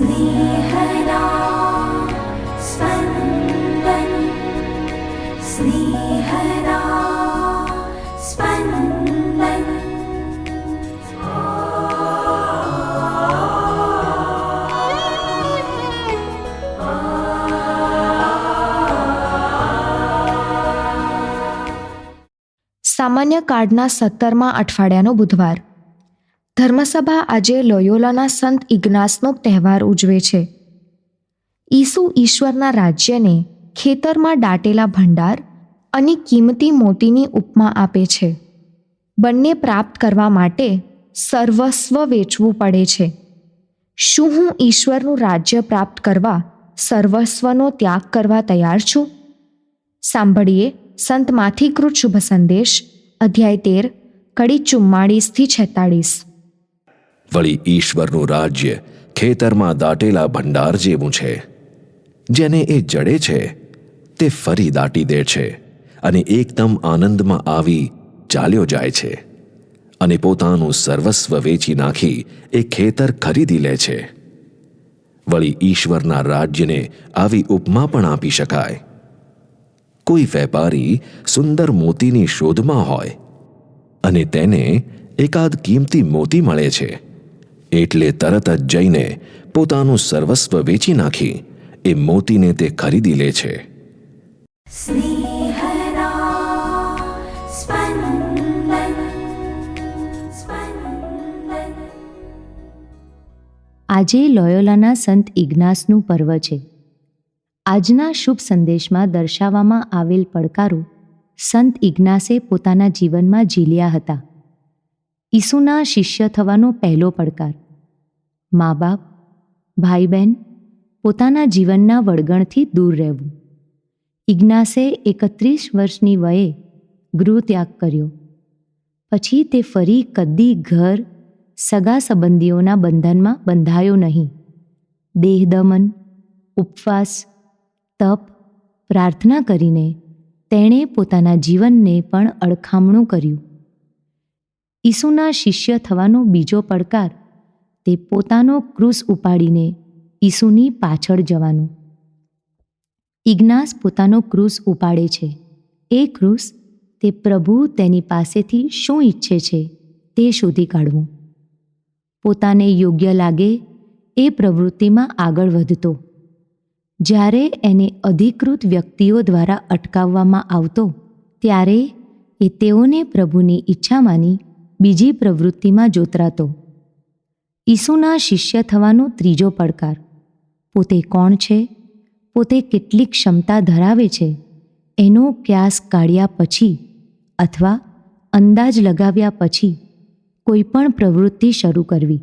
സ്നേഹനാ സ്പന്ദൻ സ്നേഹനാ സ്പന്ദൻ સામાન્ય કાર્ડના સત્તરમા અઠવાડિયાનો બુધવાર ધર્મસભા આજે લોયોલાના સંત ઇગ્નાસનો તહેવાર ઉજવે છે. ઈસુ ઈશ્વરના રાજ્યને ખેતરમાં દાટેલા ભંડાર અને કિંમતી મોતીની ઉપમા આપે છે. બંને પ્રાપ્ત કરવા માટે સર્વસ્વ વેચવું પડે છે. શું હું ઈશ્વરનું રાજ્ય પ્રાપ્ત કરવા સર્વસ્વનો ત્યાગ કરવા તૈયાર છું? સાંભળીએ સંત માથીકૃત શુભ સંદેશ, અધ્યાય તેર, કડી ચુમ્માળીસથી છેતાળીસ. વળી ઈશ્વરનું રાજ્ય ખેતરમાં દાટેલા ભંડાર જેવું છે. જેને એ જડે છે, તે ફરી દાટી દે છે અને એકદમ આનંદમાં આવી ચાલ્યો જાય છે અને પોતાનું સર્વસ્વ વેચી નાખી એ ખેતર ખરીદી લે છે. વળી ઈશ્વરના રાજ્યને આવી ઉપમા પણ આપી શકાય. કોઈ વેપારી સુંદર મોતીની શોધમાં હોય અને તેને એકાદ કિંમતી મોતી મળે છે. એટલે તરત જ જઈને પોતાનું સર્વસ્વ વેચી નાખી એ મોતીને તે ખરીદી લે છે. આજે લોયોલાના સંત ઇગ્નાસનું પર્વ છે. આજના શુભ સંદેશમાં દર્શાવવામાં આવેલ પડકારો સંત ઇગ્નાસે પોતાના જીવનમાં ઝીલ્યા હતા. ઈસુના શિષ્ય થવાનો પહેલો પડકાર. મા બાપ ભાઈ બહેન પોતાના જીવનના વળગણથી દૂર રહેવું. ઇગ્નાસે એકત્રીસ વર્ષની વયે ગૃહ ત્યાગ કર્યો. પછી તે ફરી કદી ઘર, સગા સંબંધીઓના બંધનમાં બંધાયો નહીં. દેહદમન ઉપવાસ, તપ, પ્રાર્થના કરીને તેણે પોતાના જીવનને પણ અડખામણું કર્યું. ઈસુના શિષ્ય થવાનો બીજો પડકાર, તે પોતાનો ક્રૂસ ઉપાડીને ઈસુની પાછળ જવાનું. ઇગ્નાસ પોતાનો ક્રૂસ ઉપાડે છે. એ ક્રૂસ તે પ્રભુ તેની પાસેથી શું ઈચ્છે છે તે શોધી કાઢવું. પોતાને યોગ્ય લાગે એ પ્રવૃત્તિમાં આગળ વધતો. જ્યારે એને અધિકૃત વ્યક્તિઓ દ્વારા અટકાવવામાં આવતો, ત્યારે એ તેઓને પ્રભુની ઈચ્છા માની બીજી પ્રવૃત્તિમાં જોતરાતો. ઈસુના શિષ્ય થવાનો ત્રીજો પડકાર. પોતે કોણ છે? પોતે કેટલી ક્ષમતા ધરાવે છે? એનો ક્યાસ કાઢ્યા પછી અથવા અંદાજ લગાવ્યા પછી કોઈ પણ પ્રવૃત્તિ શરૂ કરવી.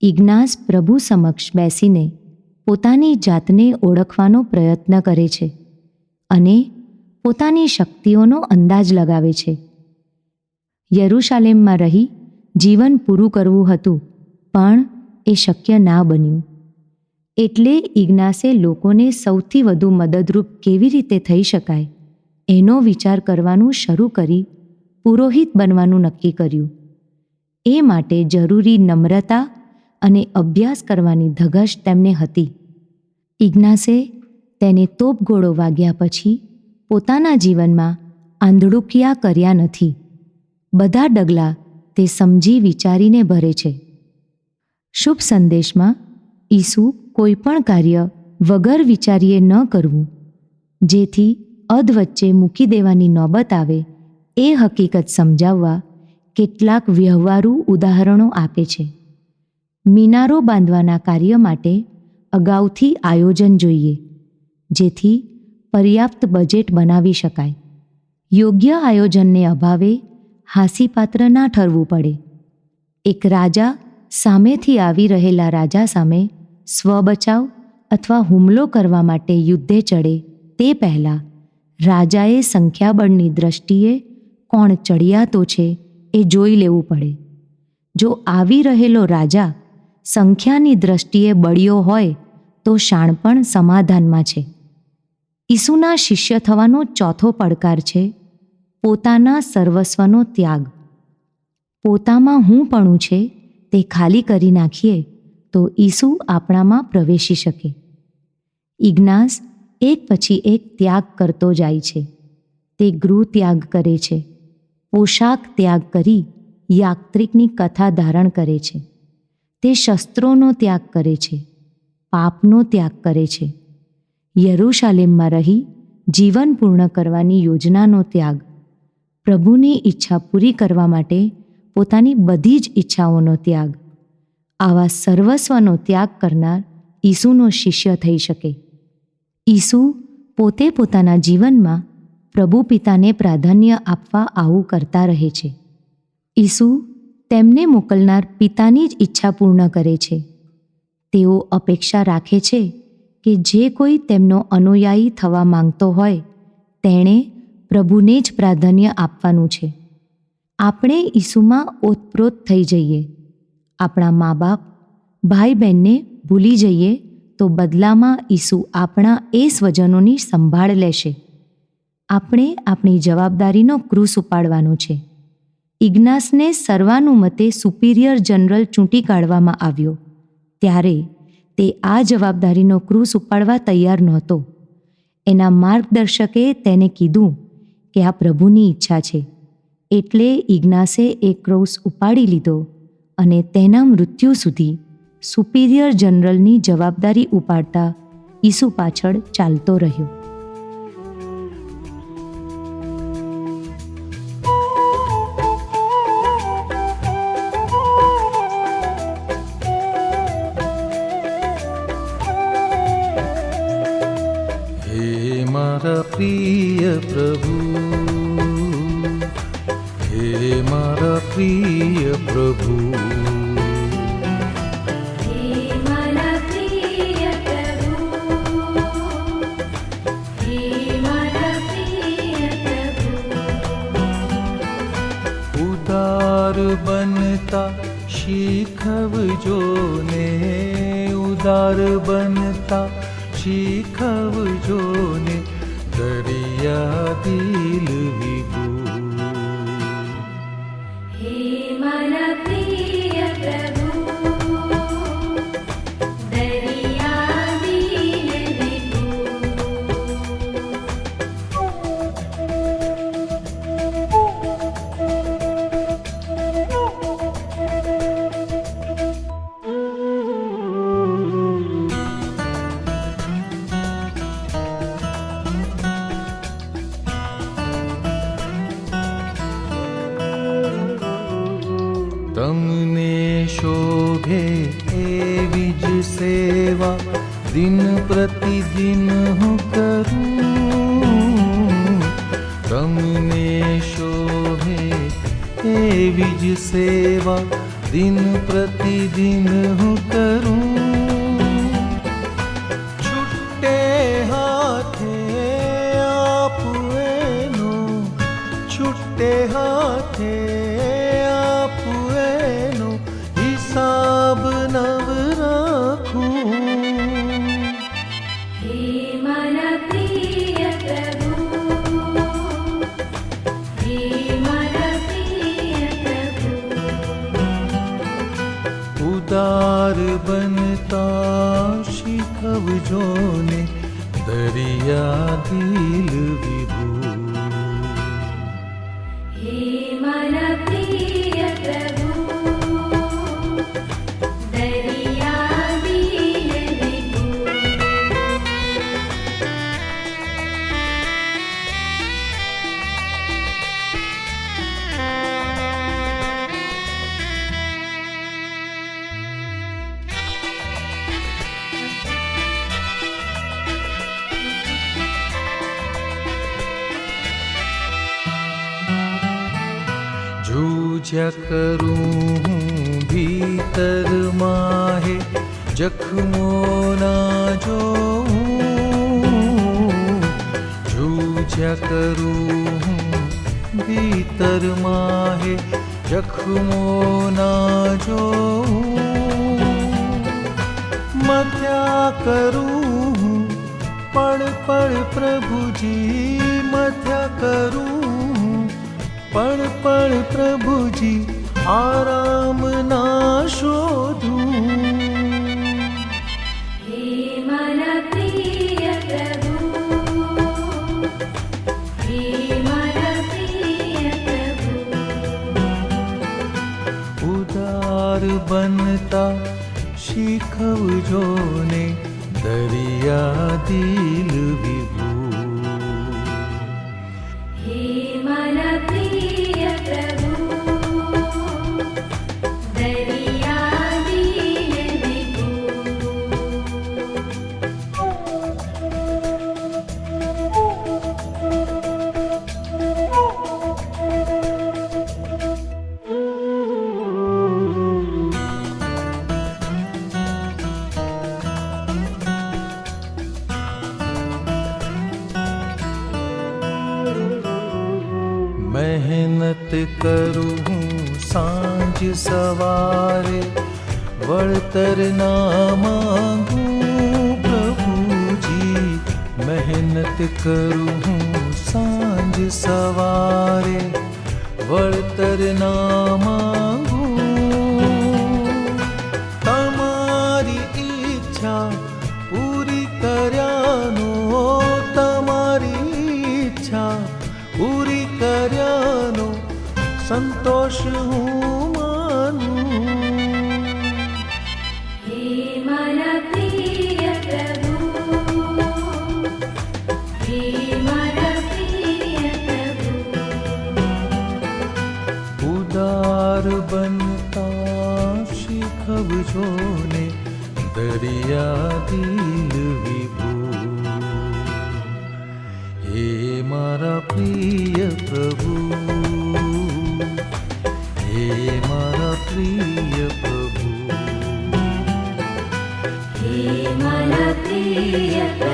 ઇગ્નાસ પ્રભુ સમક્ષ બેસીને પોતાની જાતને ઓળખવાનો પ્રયત્ન કરે છે અને પોતાની શક્તિઓનો અંદાજ લગાવે છે. યરુશાલેમમાં રહી જીવન પૂરું કરવું હતું, પણ એ શક્ય ના બન્યું. એટલે ઇગ્નાસે લોકોને સૌથી વધુ મદદરૂપ કેવી રીતે થઈ શકાય, એનો વિચાર કરવાનું શરૂ કરી પુરોહિત બનવાનું નક્કી કર્યું. એ માટે જરૂરી નમ્રતા અને અભ્યાસ કરવાની ધગશ તેમને હતી. ઇગ્નાસે તેને તોપગોળો વાગ્યા પછી પોતાના જીવનમાં આંધળુકિયા કર્યા નથી. બધા ડગલા તે સમજી વિચારીને ભરે છે. શુભ સંદેશમાં ઈસુ કોઈ પણ કાર્ય વગર વિચારીએ ન કરવું, જેથી અધ વચ્ચે મૂકી દેવાની નોબત આવે એ હકીકત સમજાવવા કેટલાક વ્યવહારુ ઉદાહરણો આપે છે. મિનારો બાંધવાના કાર્ય માટે અગાઉથી આયોજન જોઈએ, જેથી પર્યાપ્ત બજેટ બનાવી શકાય. યોગ્ય આયોજનને અભાવે હાસીપાત્ર ના ઠરવું પડે. એક રાજા સામેથી આવી રહેલા રાજા સામે સ્વબચાવ અથવા હુમલો કરવા માટે યુદ્ધે ચડે તે પહેલાં રાજાએ સંખ્યાબળની દ્રષ્ટિએ કોણ ચડિયાતો છે એ જોઈ લેવું પડે. જો આવી રહેલો રાજા સંખ્યાની દ્રષ્ટિએ બળ્યો હોય તો શાણપણ સમાધાનમાં છે. ઈસુના શિષ્ય થવાનો ચોથો પડકાર છે પોતાના સર્વસ્વનો ત્યાગ. પોતામાં હું પણું છે, તે ખાલી કરી નાખીએ, તો ઈસુ આપણામાં પ્રવેશી શકે. ઇગ્નાસ એક પછી એક ત્યાગ કરતો જાય છે. તે ગૃહ ત્યાગ કરે છે. પોશાક ત્યાગ કરી યાત્રિકની કથા ધારણ કરે છે. તે શસ્ત્રોનો ત્યાગ કરે છે. પાપનો ત્યાગ કરે છે. યરૂશાલેમમાં રહી જીવન પૂર્ણ કરવાની યોજનાનો ત્યાગ પ્રભુની ઈચ્છા પૂરી કરવા માટે પોતાની બધી જ ઈચ્છાઓનો ત્યાગ. આવા સર્વસ્વનો ત્યાગ કરનાર ઈસુનો શિષ્ય થઈ શકે. ઈસુ પોતે પોતાના જીવનમાં પ્રભુ પિતાને પ્રાધાન્ય આપવા આવું કરતા રહે છે. ઈસુ તેમને મોકલનાર પિતાની જ ઈચ્છા પૂર્ણ કરે છે. તેઓ અપેક્ષા રાખે છે કે જે કોઈ તેમનો અનુયાયી થવા માંગતો હોય, તેણે પ્રભુને જ પ્રાધાન્ય આપવાનું છે. આપણે ઈસુમાં ઓતપ્રોત થઈ જઈએ. આપણા મા બાપ ભાઈ બહેનને ભૂલી જઈએ તો બદલામાં ઈસુ આપણા એ સ્વજનોની સંભાળ લેશે. આપણે આપણી જવાબદારીનો ક્રુસ ઉપાડવાનો છે. ઇગ્નાસને સર્વાનુમતે સુપિરિયર જનરલ ચૂંટી કાઢવામાં આવ્યો. ત્યારે તે આ જવાબદારીનો ક્રુસ ઉપાડવા તૈયાર નહોતો. એના માર્ગદર્શકે તેને કીધું કે આ પ્રભુની ઈચ્છા છે. એટલે ઇગ્નાસે એ ક્રોસ ઉપાડી લીધો અને તેના મૃત્યુ સુધી સુપિરિયર જનરલની જવાબદારી ઉપાડતા ઈસુ પાછળ ચાલતો રહ્યો. દરિયા શોભે એવી જ સેવા દિન પ્રતિદિન હું કરું દરિયા દિલ વિભુ હે મારા કરું હું ભીતર માહે જખમો ના જો જૂજ્યા કરું હું ભીતર માહે જખમો ના જો મથ્યા કરું હું પળ પળ પ્રભુજી મથ્યા કરું पण पण प्रभुजी आराम ना शोधू। उदार बन्ता सिखवजो મહેનત કરું સાંજ સવારે વળતર ના માંગું પ્રભુજી. મહેનત કરું સાંજ સવારે વળતર ના પાર બનતા શીખવજો ને દરિયા દિલ વિભુ. હે મારા પ્રિય પ્રભુ, હે મારા પ્રિય પ્રભુ. હે મારા પ્રિય પ્રભુ.